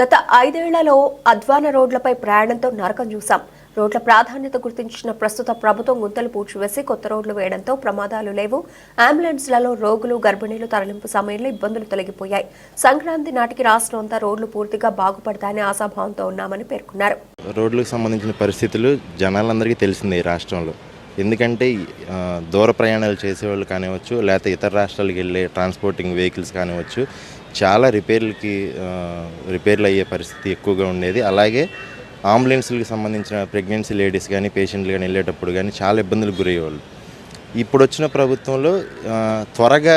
గత ఐదేళ్ళలో అధ్వాన రోడ్లపై ప్రయాణంతో నరకం చూశాం. రోడ్ల ప్రాధాన్యత గుర్తించిన ప్రస్తుత ప్రభుత్వం గుంతలు పూడ్చివేసి కొత్త రోడ్లు వేయడంతో ప్రమాదాలు లేవు. అంబులెన్స్లలో రోగులు గర్భిణీలు తరలింపు సమయంలో ఇబ్బందులు తొలగిపోయాయి. సంక్రాంతి నాటికి రాష్ట్రం అంతా రోడ్లు పూర్తిగా బాగుపడతాయని ఆశాభావంతో ఉన్నామని పేర్కొన్నారు. రోడ్లకు సంబంధించిన పరిస్థితులు జనాలందరికీ తెలిసిందే ఈ రాష్ట్రంలో. ఎందుకంటే దూర ప్రయాణాలు చేసేవాళ్ళు కానివ్వచ్చు లేకపోతే ఇతర రాష్ట్రాలకు వెళ్ళే ట్రాన్స్పోర్టింగ్ వెహికల్స్ కానివ్వచ్చు చాలా రిపేర్లకి రిపేర్లు అయ్యే పరిస్థితి ఎక్కువగా ఉండేది. అలాగే అంబులెన్స్లకు సంబంధించిన ప్రెగ్నెన్సీ లేడీస్ కానీ పేషెంట్లు కానీ వెళ్ళేటప్పుడు కానీ చాలా ఇబ్బందులకు గురయ్యేవాళ్ళు. ఇప్పుడు వచ్చిన ప్రభుత్వంలో త్వరగా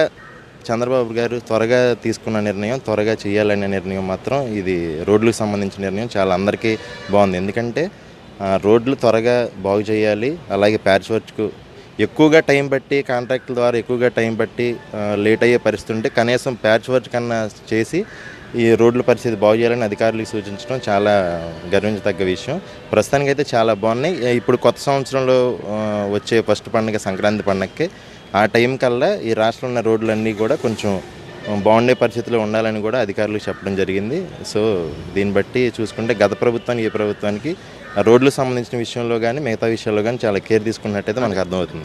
చంద్రబాబు గారు త్వరగా తీసుకున్న నిర్ణయం త్వరగా చేయాలనే నిర్ణయం మాత్రం ఇది రోడ్లకు సంబంధించిన నిర్ణయం. చాలా అందరికీ బాగుంది. ఎందుకంటే రోడ్లు త్వరగా బాగు చేయాలి. అలాగే ప్యాచ్ వర్క్కు ఎక్కువగా టైం బట్టి కాంట్రాక్టుల ద్వారా ఎక్కువగా టైం బట్టి లేట్ అయ్యే పరిస్థితి ఉంటే కనీసం ప్యాచ్ వర్క్ కన్నా చేసి ఈ రోడ్ల పరిస్థితి బాగు చేయాలని అధికారులకు సూచించడం చాలా గర్వించదగ్గ విషయం. ప్రస్తుతానికైతే చాలా బాగున్నాయి. ఇప్పుడు కొత్త సంవత్సరంలో వచ్చే ఫస్ట్ పండుగ సంక్రాంతి పండుగకి ఆ టైం కల్లా ఈ రాష్ట్రంలో ఉన్న రోడ్లన్నీ కూడా కొంచెం బాగుండే పరిస్థితిలో ఉండాలని కూడా అధికారులకు చెప్పడం జరిగింది. సో దీన్ని బట్టి చూసుకుంటే గత ప్రభుత్వానికి ఈ ప్రభుత్వానికి రోడ్లు సంబంధించిన విషయంలో కానీ మిగతా విషయాల్లో కానీ చాలా కేర్ తీసుకున్నట్టయితే మనకు అర్థమవుతుంది.